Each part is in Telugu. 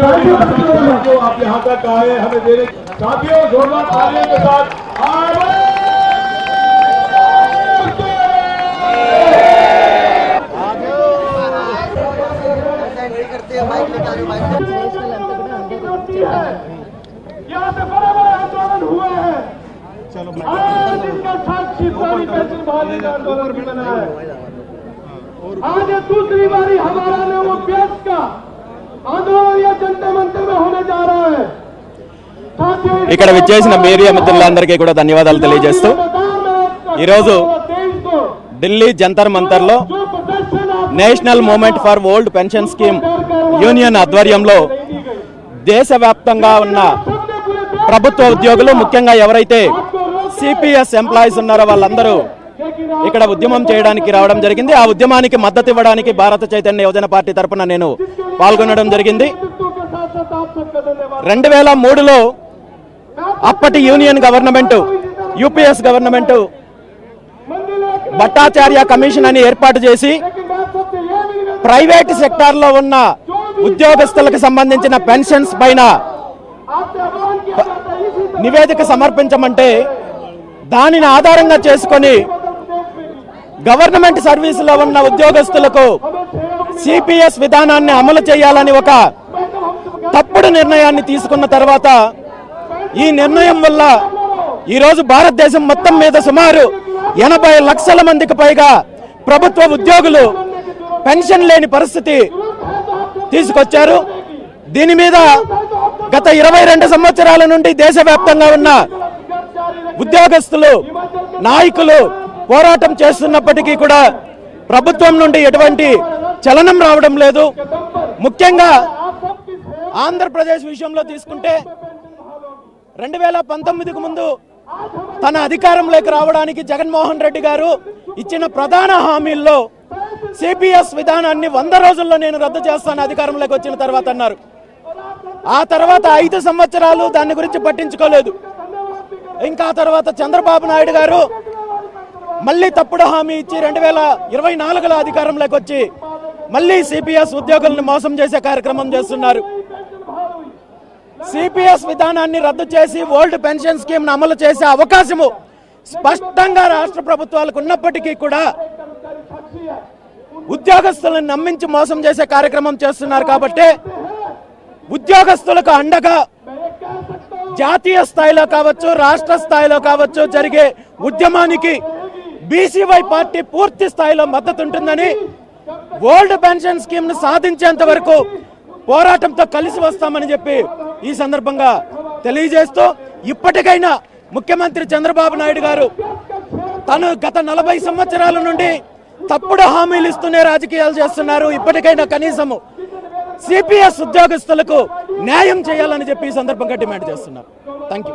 साथियों आप यहाँ तक आए हमें देने साथियों जोरदार तालियों के साथ यहाँ से बड़े बड़े आंदोलन हुए हैं। आज इसका साक्षी पुरानी पेंशन बहाली का आंदोलन भी बना है। आज दूसरी बारी हमारा ఇక్కడ విచ్చేసిన మీడియా మిత్రులందరికీ కూడా ధన్యవాదాలు తెలియజేస్తూ ఈరోజు Delhi Jantar మంతర్లో national movement for old pension scheme union ఆధ్వర్యంలో దేశవ్యాప్తంగా ఉన్న ప్రభుత్వ ఉద్యోగులు ముఖ్యంగా ఎవరైతే సిపిఎస్ ఎంప్లాయీస్ ఉన్నారో వాళ్ళందరూ ఇక్కడ ఉద్యమం చేయడానికి రావడం జరిగింది. ఆ ఉద్యమానికి మద్దతు ఇవ్వడానికి భారత చైతన్య యువజన పార్టీ తరఫున నేను పాల్గొనడం జరిగింది. రెండు వేల మూడులో అప్పటి union government UPS government Bhattacharya commission అని ఏర్పాటు చేసి ప్రైవేట్ సెక్టార్లో ఉన్న ఉద్యోగస్తులకు సంబంధించిన పెన్షన్స్ పైన నివేదిక సమర్పించమంటే దానిని ఆధారంగా చేసుకొని గవర్నమెంట్ సర్వీసులో ఉన్న ఉద్యోగస్తులకు సిపిఎస్ విధానాన్ని అమలు చేయాలని ఒక తప్పుడు నిర్ణయాన్ని తీసుకున్న తర్వాత ఈ నిర్ణయం వల్ల ఈరోజు భారతదేశం మొత్తం మీద సుమారు ఎనభై లక్షల మందికి పైగా ప్రభుత్వ ఉద్యోగులు పెన్షన్ లేని పరిస్థితి తీసుకొచ్చారు. దీని మీద గత ఇరవై రెండు సంవత్సరాల నుండి దేశవ్యాప్తంగా ఉన్న ఉద్యోగస్తులు నాయకులు పోరాటం చేస్తున్నప్పటికీ కూడా ప్రభుత్వం నుండి ఎటువంటి చలనం రావడం లేదు. ముఖ్యంగా ఆంధ్రప్రదేశ్ విషయంలో తీసుకుంటే రెండు వేల పంతొమ్మిదికి ముందు తన అధికారంలోకి రావడానికి జగన్మోహన్ రెడ్డి గారు ఇచ్చిన ప్రధాన హామీల్లో సిపిఎస్ విధానాన్ని వంద రోజుల్లో నేను రద్దు చేస్తాను అధికారంలోకి వచ్చిన తర్వాత అన్నారు. ఆ తర్వాత ఐదు సంవత్సరాలు దాని గురించి పట్టించుకోలేదు. ఇంకా తర్వాత చంద్రబాబు నాయుడు గారు మళ్ళీ తప్పుడు హామీ ఇచ్చి రెండు వేల ఇరవై నాలుగులో అధికారంలోకి వచ్చి మళ్ళీ సిపిఎస్ ఉద్యోగులను మోసం చేసే కార్యక్రమం చేస్తున్నారు. సిపిఎస్ విధానాన్ని రద్దు చేసి ఓల్డ్ పెన్షన్ స్కీమ్ అమలు చేసే అవకాశము స్పష్టంగా రాష్ట్ర ప్రభుత్వాలకు ఉన్నప్పటికీ కూడా ఉద్యోగస్తులను నమ్మించి మోసం చేసే కార్యక్రమం చేస్తున్నారు కాబట్టి ఉద్యోగస్తులకు అండగా జాతీయ స్థాయిలో కావచ్చు రాష్ట్ర స్థాయిలో కావచ్చు జరిగే ఉద్యమానికి బీసీవై పార్టీ పూర్తి స్థాయిలో మద్దతు ఉంటుందని ఓల్డ్ పెన్షన్ స్కీమ్ సాధించేంత వరకు పోరాటంతో కలిసి వస్తామని చెప్పి ఈ సందర్భంగా తెలియజేస్తూ ఇప్పటికైనా ముఖ్యమంత్రి చంద్రబాబు నాయుడు గారు తను గత నలభై సంవత్సరాల నుండి తప్పుడు హామీలు ఇస్తూనే రాజకీయాలు చేస్తున్నారు. ఇప్పటికైనా కనీసము సిపిఎస్ ఉద్యోగస్తులకు న్యాయం చేయాలని చెప్పి ఈ సందర్భంగా డిమాండ్ చేస్తున్నారు. థ్యాంక్ యూ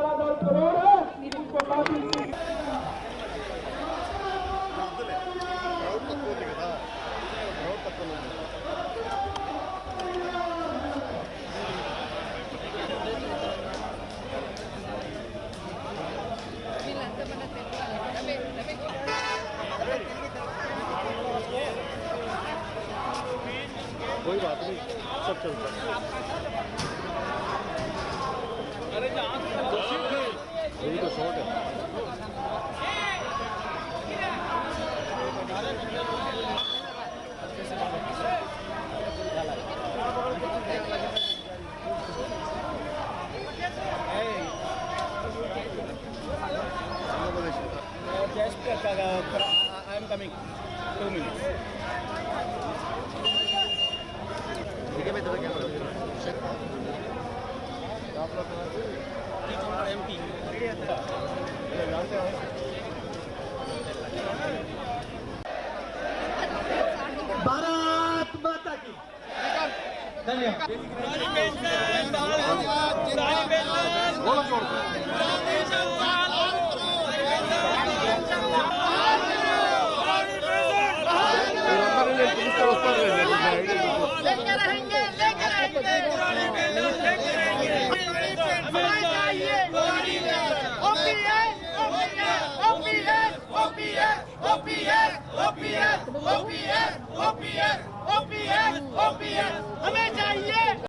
हिसाब चलता है यही तो शॉर्ट है Just, I am coming. Two minutes. Bharat माता की। धन्यवाद। लेके OPS OPS OPS OPS OPS OPS हमें चाहिए